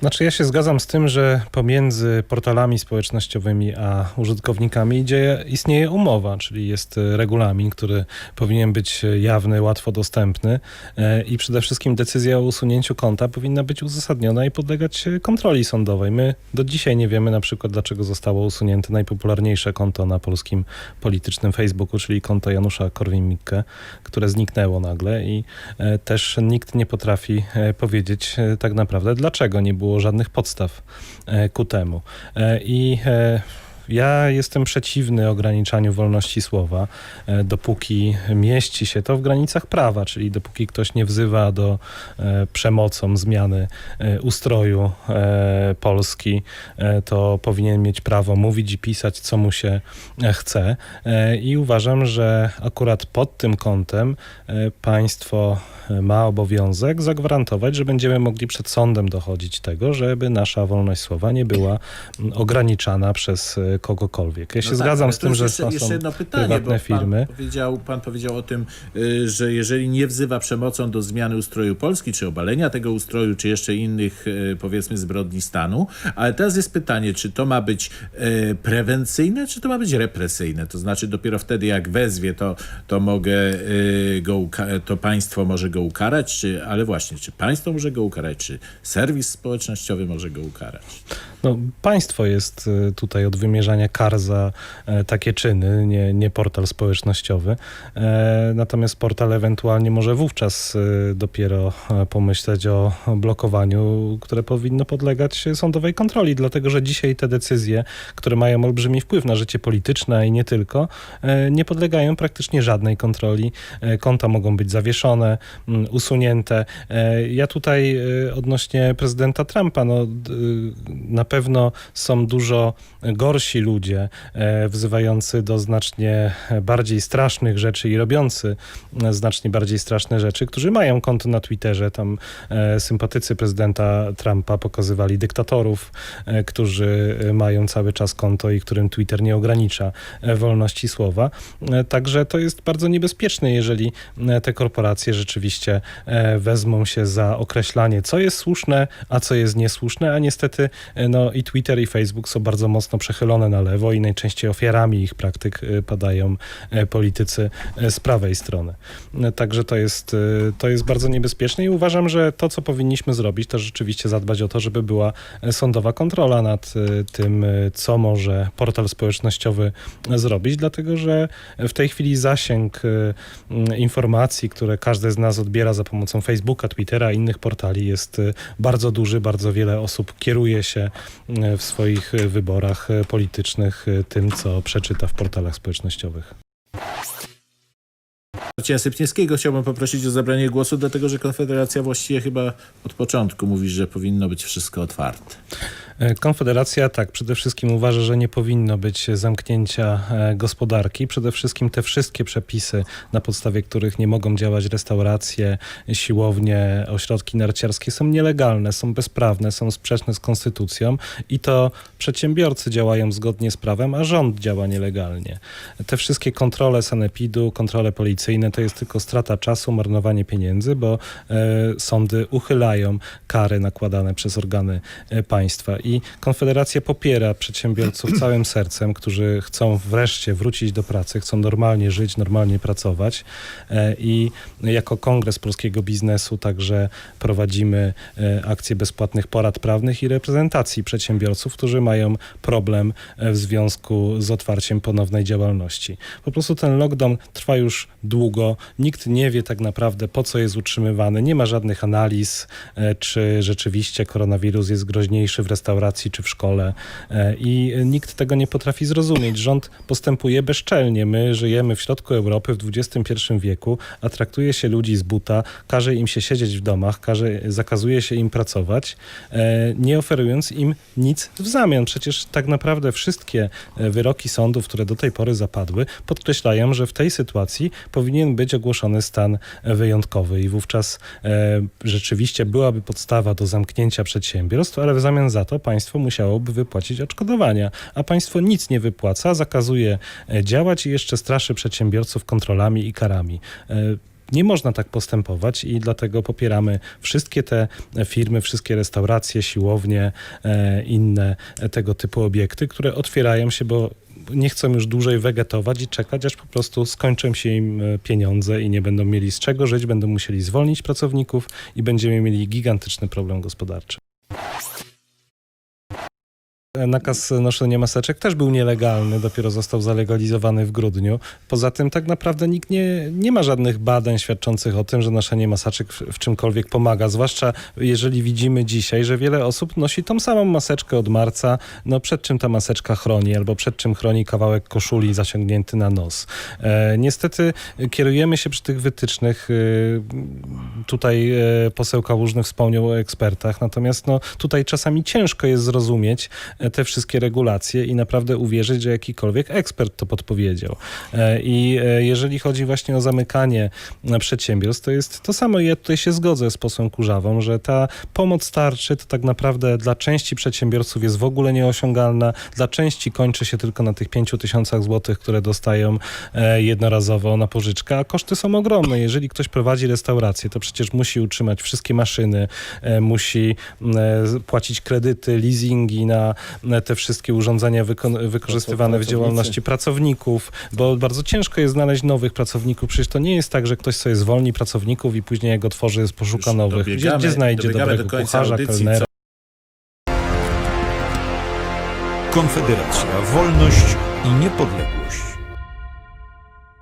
Znaczy ja się zgadzam z tym, że pomiędzy portalami społecznościowymi a użytkownikami idzie, istnieje umowa, czyli jest e, regulamin, który powinien być jawny, łatwo dostępny e, i przede wszystkim decyzja o usunięciu konta powinna być uzasadniona i podlegać e, kontroli sądowej. My do dzisiaj nie wiemy na przykład, dlaczego zostało usunięte najpopularniejsze konto na polskim politycznym Facebooku, czyli konto Janusza Korwin-Mikke, które zniknęło nagle i też nikt nie potrafi powiedzieć tak naprawdę, dlaczego nie było żadnych podstaw e, ku temu. E, I e, ja jestem przeciwny ograniczaniu wolności słowa, e, dopóki mieści się to w granicach prawa, czyli dopóki ktoś nie wzywa do e, przemocą zmiany e, ustroju Polski, to powinien mieć prawo mówić i pisać, co mu się chce. I uważam, że akurat pod tym kątem państwo ma obowiązek zagwarantować, że będziemy mogli przed sądem dochodzić tego, żeby nasza wolność słowa nie była m, ograniczana przez kogokolwiek. Ja się No tak, zgadzam z tym, że jeszcze, są jeszcze jedno pytanie, prywatne bo firmy. Pan powiedział, pan powiedział o tym, y, że jeżeli nie wzywa przemocą do zmiany ustroju Polski, czy obalenia tego ustroju, czy jeszcze innych, y, powiedzmy, zbrodni stanu, ale teraz jest pytanie, czy to ma być y, prewencyjne, czy to ma być represyjne? To znaczy dopiero wtedy, jak wezwie, to, to mogę go, to państwo może go ukarać, czy, ale właśnie, czy państwo może go ukarać, czy serwis społecznościowy może go ukarać? No, państwo jest tutaj od wymierzania kar za e, takie czyny, nie, nie portal społecznościowy. E, Natomiast portal ewentualnie może wówczas y, dopiero e, pomyśleć o blokowaniu, które powinno podlegać sądowej kontroli, dlatego że dzisiaj te decyzje, które mają olbrzymi wpływ na życie polityczne i nie tylko, e, nie podlegają praktycznie żadnej kontroli. E, Konta mogą być zawieszone, mm, usunięte. E, Ja tutaj e, odnośnie prezydenta Trumpa, no na pewno są dużo gorsi ludzie, e, wzywający do znacznie bardziej strasznych rzeczy i robiący znacznie bardziej straszne rzeczy, którzy mają konto na Twitterze. Tam e, sympatycy prezydenta Trumpa pokazywali dyktatorów, e, którzy mają cały czas konto i którym Twitter nie ogranicza wolności słowa. Także to jest bardzo niebezpieczne, jeżeli te korporacje rzeczywiście wezmą się za określanie, co jest słuszne, a co jest niesłuszne, a niestety no, i Twitter i Facebook są bardzo mocno przechylone na lewo i najczęściej ofiarami ich praktyk e, padają e, politycy e, z prawej strony. Także to jest, to jest bardzo niebezpieczne i uważam, że to, co powinniśmy zrobić, to rzeczywiście zadbać o to, żeby była sądowa kontrola nad tym, co może portal społecznościowy zrobić, dlatego że w tej chwili zasięg informacji, które każdy z nas odbiera za pomocą Facebooka, Twittera i innych portali jest bardzo duży. Bardzo wiele osób kieruje się w swoich wyborach e, politycznych e, tym, co przeczyta w portalach społecznościowych. Marcina Sypniewskiego chciałbym poprosić o zabranie głosu, dlatego że Konfederacja właściwie chyba od początku mówi, że powinno być wszystko otwarte. E, Konfederacja tak, przede wszystkim uważa, że nie powinno być zamknięcia e, gospodarki. Przede wszystkim te wszystkie przepisy, na podstawie których nie mogą działać restauracje, siłownie, ośrodki narciarskie są nielegalne, są bezprawne, są sprzeczne z konstytucją i to przedsiębiorcy działają zgodnie z prawem, a rząd działa nielegalnie. Te wszystkie kontrole sanepidu, kontrole policyjne to jest tylko strata czasu, marnowanie pieniędzy, bo e, sądy uchylają kary nakładane przez organy e, państwa. I Konfederacja popiera przedsiębiorców całym sercem, którzy chcą wreszcie wrócić do pracy, chcą normalnie żyć, normalnie pracować. E, I jako Kongres Polskiego Biznesu także prowadzimy akcję bezpłatnych porad prawnych i reprezentacji przedsiębiorców, którzy mają problem w związku z otwarciem ponownej działalności. Po prostu ten lockdown trwa już długo. Nikt nie wie tak naprawdę, po co jest utrzymywany. Nie ma żadnych analiz, e, czy rzeczywiście koronawirus jest groźniejszy w restauracji czy w szkole. E, I nikt tego nie potrafi zrozumieć. Rząd postępuje bezczelnie. My żyjemy w środku Europy w XXI wieku, a traktuje się ludzi z buta, każe im się siedzieć w domach, każe, zakazuje się im pracować, e, nie oferując im nic w zamian. Przecież tak naprawdę wszystkie wyroki sądów, które do tej pory zapadły, podkreślają, że w tej sytuacji powinien być ogłoszony stan wyjątkowy i wówczas e, rzeczywiście byłaby podstawa do zamknięcia przedsiębiorstw, ale w zamian za to państwo musiałoby wypłacić odszkodowania, a państwo nic nie wypłaca, zakazuje e, działać i jeszcze straszy przedsiębiorców kontrolami i karami. E, nie można tak postępować i dlatego popieramy wszystkie te firmy, wszystkie restauracje, siłownie, inne tego typu obiekty, które otwierają się, bo nie chcą już dłużej wegetować i czekać, aż po prostu skończą się im e, pieniądze i nie będą mieli z czego żyć, będą musieli zwolnić pracowników i będziemy mieli gigantyczny problem gospodarczy. Nakaz noszenia maseczek też był nielegalny, dopiero został zalegalizowany w grudniu. Poza tym tak naprawdę nikt nie, nie ma żadnych badań świadczących o tym, że noszenie maseczek w, w czymkolwiek pomaga. Zwłaszcza jeżeli widzimy dzisiaj, że wiele osób nosi tą samą maseczkę od marca. No przed czym ta maseczka chroni, albo przed czym chroni kawałek koszuli zaciągnięty na nos. E, niestety kierujemy się przy tych wytycznych. E, tutaj e, poseł Kałużny wspomniał o ekspertach, natomiast no, tutaj czasami ciężko jest zrozumieć, te wszystkie regulacje i naprawdę uwierzyć, że jakikolwiek ekspert to podpowiedział. E, I e, jeżeli chodzi właśnie o zamykanie e, przedsiębiorstw, to jest to samo. Ja tutaj się zgodzę z posłem Kurzawą, że ta pomoc tarczy to tak naprawdę dla części przedsiębiorców jest w ogóle nieosiągalna, dla części kończy się tylko na tych 5 tysiącach złotych, które dostają jednorazowo na pożyczkę, a koszty są ogromne. Jeżeli ktoś prowadzi restaurację, to przecież musi utrzymać wszystkie maszyny, musi płacić kredyty, leasingi na te wszystkie urządzenia wyko- wykorzystywane w działalności pracowników, bo bardzo ciężko jest znaleźć nowych pracowników. Przecież to nie jest tak, że ktoś sobie zwolni pracowników i później jak otworzy, poszuka Już nowych. Gdzie, dobiegamy- gdzie znajdzie dobrego do końca kucharza, audycji, kelnera? Konfederacja, wolność i niepodległość.